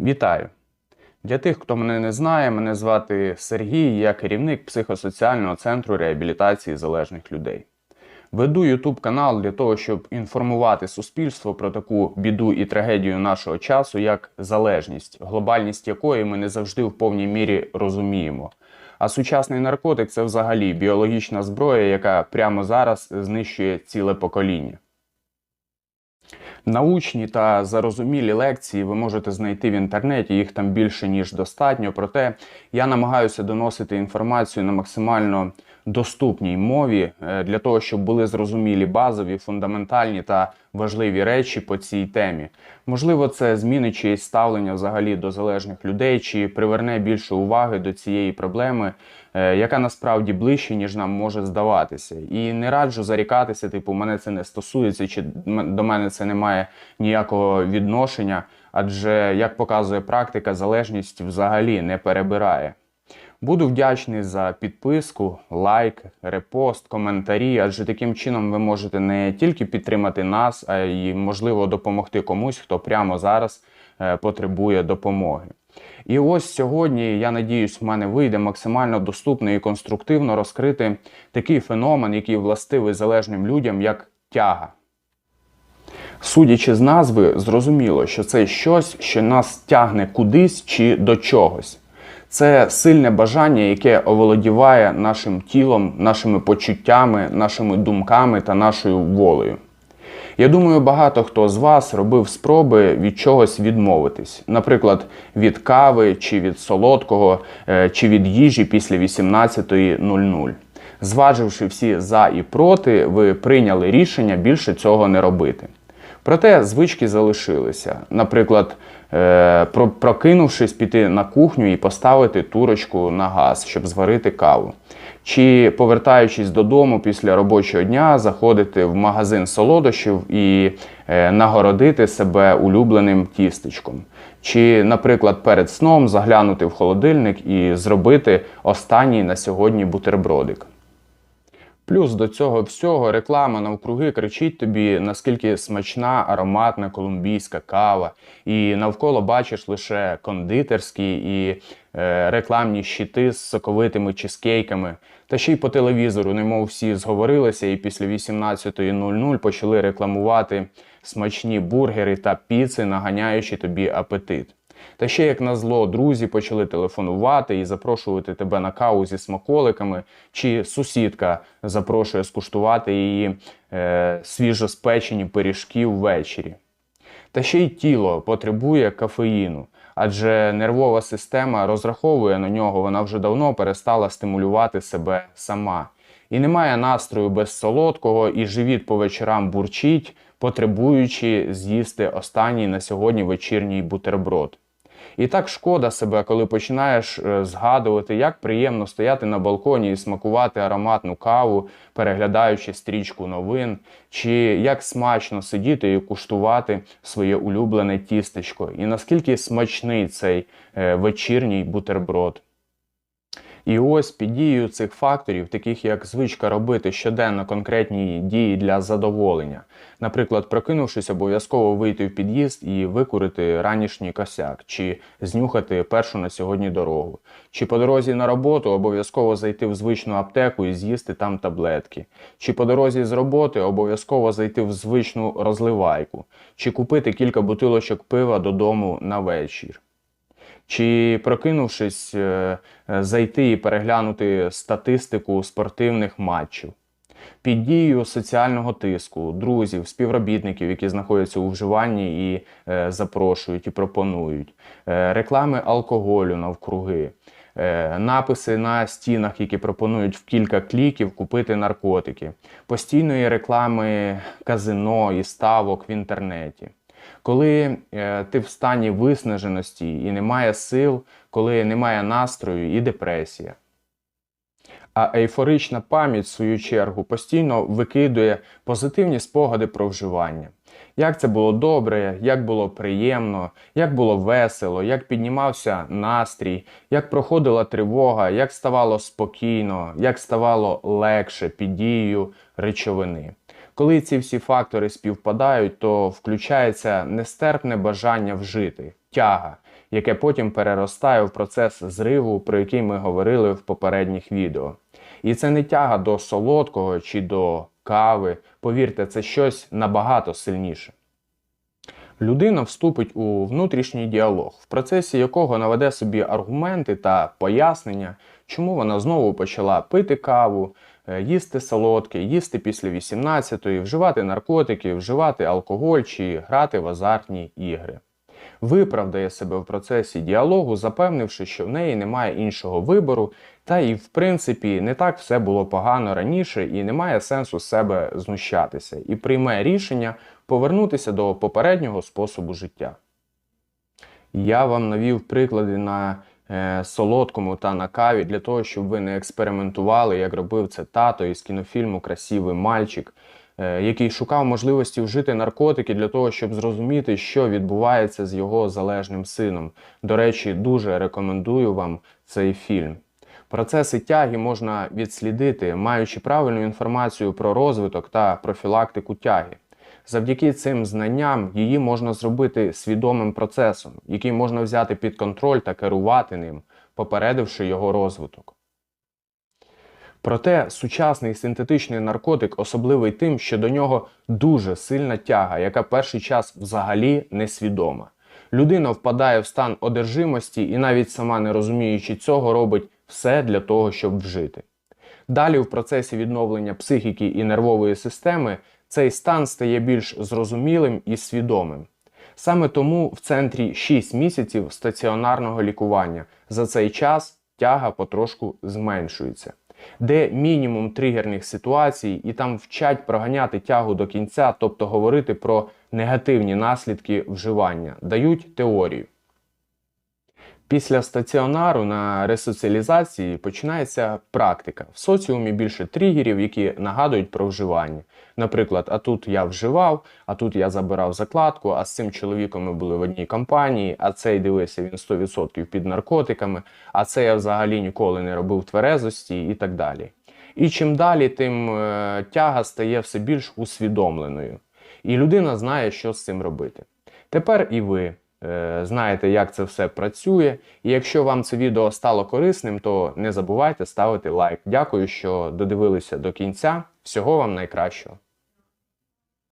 Вітаю! Для тих, хто мене не знає, мене звати Сергій, я керівник психосоціального центру реабілітації залежних людей. Веду YouTube канал для того, щоб інформувати суспільство про таку біду і трагедію нашого часу, як залежність, глобальність якої ми не завжди в повній мірі розуміємо. А сучасний наркотик це взагалі біологічна зброя, яка прямо зараз знищує ціле покоління. Научні та зарозумілі лекції ви можете знайти в інтернеті, їх там більше ніж достатньо. Проте я намагаюся доносити інформацію на максимально доступній мові е, для того, щоб були зрозумілі базові, фундаментальні та важливі речі по цій темі. Можливо, це змінить чиєсь ставлення взагалі до залежних людей, чи приверне більше уваги до цієї проблеми, е, яка насправді ближче, ніж нам може здаватися. І не раджу зарікатися, типу, мене це не стосується, чи до мене це не має ніякого відношення. Адже, як показує практика, залежність взагалі не перебирає. Буду вдячний за підписку, лайк, репост, коментарі, адже таким чином ви можете не тільки підтримати нас, а й можливо допомогти комусь, хто прямо зараз е, потребує допомоги. І ось сьогодні, я надіюсь, в мене вийде максимально доступно і конструктивно розкрити такий феномен, який властивий залежним людям, як тяга. Судячи з назви, зрозуміло, що це щось, що нас тягне кудись чи до чогось. Це сильне бажання, яке оволодіває нашим тілом, нашими почуттями, нашими думками та нашою волею. Я думаю, багато хто з вас робив спроби від чогось відмовитись, наприклад, від кави чи від солодкого, е, чи від їжі після 18.00. Зваживши всі за і проти, ви прийняли рішення більше цього не робити. Проте звички залишилися. Наприклад, прокинувшись піти на кухню і поставити турочку на газ, щоб зварити каву. Чи повертаючись додому після робочого дня, заходити в магазин солодощів і е, нагородити себе улюбленим тістечком. Чи, наприклад, перед сном заглянути в холодильник і зробити останній на сьогодні бутербродик. Плюс до цього всього реклама навкруги кричить тобі, наскільки смачна ароматна колумбійська кава, і навколо бачиш лише кондитерські і е, рекламні щити з соковитими чизкейками. Та ще й по телевізору, немов всі зговорилися, і після 18.00 почали рекламувати смачні бургери та піци, наганяючи тобі апетит. Та ще, як назло, друзі почали телефонувати і запрошувати тебе на каву зі смаколиками, чи сусідка запрошує скуштувати її е, свіжоспечені пиріжки ввечері. Та ще й тіло потребує кофеїну, адже нервова система розраховує на нього, вона вже давно перестала стимулювати себе сама. І немає настрою без солодкого, і живіт по вечорам бурчить, потребуючи з'їсти останній на сьогодні вечірній бутерброд. І так шкода себе, коли починаєш е, згадувати, як приємно стояти на балконі і смакувати ароматну каву, переглядаючи стрічку новин, чи як смачно сидіти і куштувати своє улюблене тістечко, і наскільки смачний цей е, вечірній бутерброд. І ось під дією цих факторів, таких як звичка робити щоденно конкретні дії для задоволення, наприклад, прокинувшись, обов'язково вийти в під'їзд і викурити ранішній косяк, чи знюхати першу на сьогодні дорогу, чи по дорозі на роботу обов'язково зайти в звичну аптеку і з'їсти там таблетки, чи по дорозі з роботи обов'язково зайти в звичну розливайку, чи купити кілька бутилочок пива додому на вечір. Чи прокинувшись, е, е, зайти і переглянути статистику спортивних матчів. Під дією соціального тиску, друзів, співробітників, які знаходяться у вживанні і е, запрошують і пропонують, реклами алкоголю навкруги, написи на стінах, які пропонують в кілька кліків купити наркотики, постійної реклами казино і ставок в інтернеті. Коли е, ти в стані виснаженості і немає сил, коли немає настрою і депресія. А ейфорична пам'ять, в свою чергу, постійно викидує позитивні спогади про вживання. Як це було добре, як було приємно, як було весело, як піднімався настрій, як проходила тривога, як ставало спокійно, як ставало легше під дією речовини. Коли ці всі фактори співпадають, то включається нестерпне бажання вжити, тяга, яке потім переростає в процес зриву, про який ми говорили в попередніх відео. І це не тяга до солодкого чи до кави. Повірте, це щось набагато сильніше. Людина вступить у внутрішній діалог, в процесі якого наведе собі аргументи та пояснення, чому вона знову почала пити каву, їсти солодке, їсти після 18-ї, вживати наркотики, вживати алкоголь чи грати в азартні ігри. Виправдає себе в процесі діалогу, запевнивши, що в неї немає іншого вибору, та і в принципі не так все було погано раніше, і немає сенсу себе знущатися, і прийме рішення повернутися до попереднього способу життя. Я вам навів приклади на е, солодкому та на каві для того, щоб ви не експериментували, як робив це тато із кінофільму Красивий мальчик, е, який шукав можливості вжити наркотики для того, щоб зрозуміти, що відбувається з його залежним сином. До речі, дуже рекомендую вам цей фільм. Процеси тяги можна відслідити, маючи правильну інформацію про розвиток та профілактику тяги. Завдяки цим знанням її можна зробити свідомим процесом, який можна взяти під контроль та керувати ним, попередивши його розвиток. Проте сучасний синтетичний наркотик особливий тим, що до нього дуже сильна тяга, яка перший час взагалі несвідома. Людина впадає в стан одержимості і навіть сама не розуміючи цього, робить все для того, щоб вжити. Далі, в процесі відновлення психіки і нервової системи, цей стан стає більш зрозумілим і свідомим. Саме тому в центрі 6 місяців стаціонарного лікування за цей час тяга потрошку зменшується, де мінімум тригерних ситуацій, і там вчать проганяти тягу до кінця, тобто говорити про негативні наслідки вживання, дають теорію. Після стаціонару на ресоціалізації починається практика. В соціумі більше тригерів, які нагадують про вживання. Наприклад, а тут я вживав, а тут я забирав закладку, а з цим чоловіком ми були в одній компанії, а цей дивився він 100% під наркотиками, а це я взагалі ніколи не робив тверезості і так далі. І чим далі, тим е, тяга стає все більш усвідомленою. І людина знає, що з цим робити. Тепер і ви знаєте, як це все працює. І якщо вам це відео стало корисним, то не забувайте ставити лайк. Дякую, що додивилися до кінця. Всього вам найкращого.